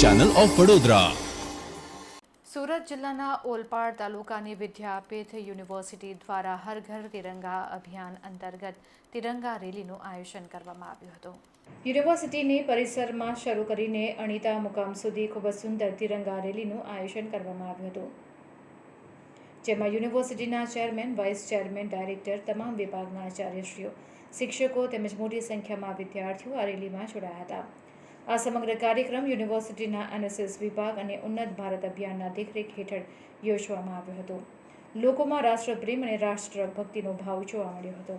Channel of Vadodara Surat જિલ્લાના ઓલપાડ તાલુકાની વિદ્યાપીઠ university દ્વારા હર ઘર તિરંગા અભિયાન અંતર્ગત તિરંગા રેલીનું આયોજન કરવામાં આવ્યું હતું. યુનિવર્સિટીની પરિસરમાં શરૂ કરીને અણીતા મુકામ સુધી ખૂબ જ સુંદર તિરંગા રેલીનું આયોજન કરવામાં આવ્યું હતું. જેમાં યુનિવર્સિટીના ચેરમેન, વાઇસ ચેરમેન, ડાયરેક્ટર તમામ વિભાગના આચાર્યશ્રીઓ, શિક્ષકો તેમજ મોટી સંખ્યામાં વિદ્યાર્થીઓ આ રેલીમાં જોડાયા હતા. આ સમગ્ર કાર્યક્રમ યુનિવર્સિટીના એનએસએસ વિભાગ અને ઉન્નત ભારત અભિયાનના દેખરેખ હેઠળ યોજવામાં આવ્યો હતો. લોકોમાં રાષ્ટ્રપ્રેમ અને રાષ્ટ્રભક્તિનો ભાવ જોવા મળ્યો હતો.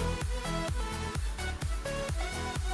Bye.